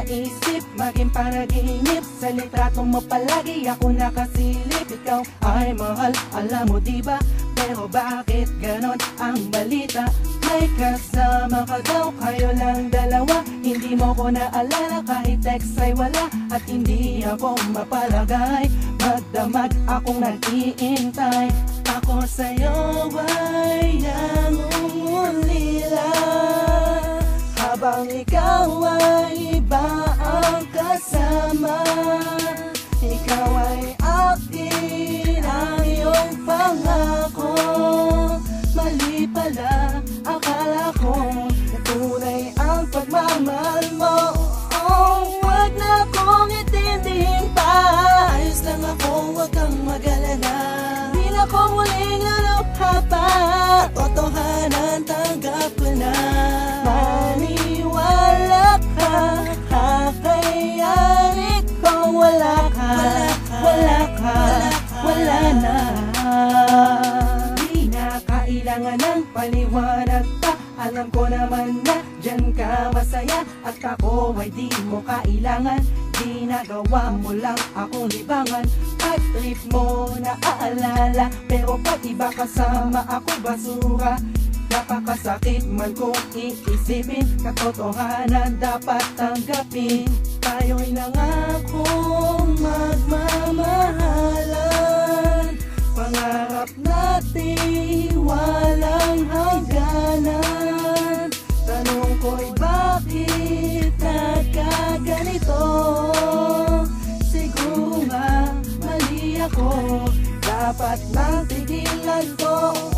sa isip Maging panaginip. Sa litrato mo palagi ako nakasilip. Ikaw ay mahal, alam mo diba? Pero bakit ganon ang balita? May kasama ka daw, kayo lang dalawa. Hindi mo ko naalala kahit text ay wala. At hindi ako mapalagay. Magdamag akong nag-iintay. Ako sa'yo ay nangungulila Totohanan, tanggap ko na. Maniwala ka, kakayari ko Wala ka, wala ka, wala na. Di na kailangan ng paliwanag pa. Alam ko naman na dyan ka masaya At ako ay di mo kailangan. Ginagawa mo lang akong libangan At trip mo na aalala Pero pag iba kasama ako basura? Napakasakit man kung iisipin Katotohanan dapat tanggapin. Tayo'y nangakong Dapat nang tigilan ko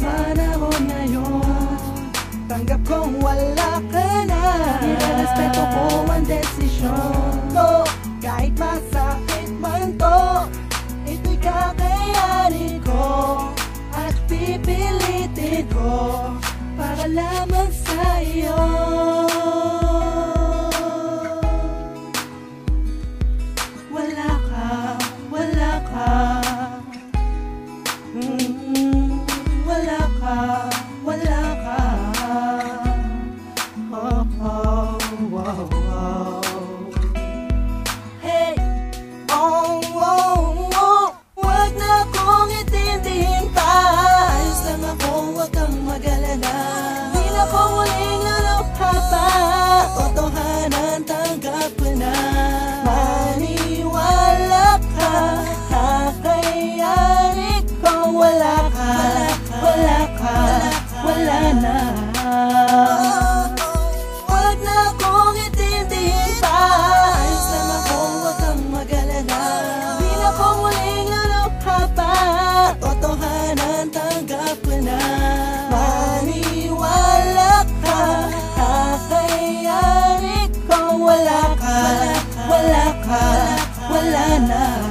man ako ngayon. Tanggap kong wala ka na. Nirespeto ko ang desisyon ko. Kahit masakit man to Ito'y kakayanin ko At pipilitin ko Para lamang sa iyo wala wala ka. Oh, oh, wow, wow. Hey! Oh, oh, oh. Na akong itindihin pa Ayos lang ako, wag kang mag-alala. Di na ko muling alukha pa Totohanan, lana.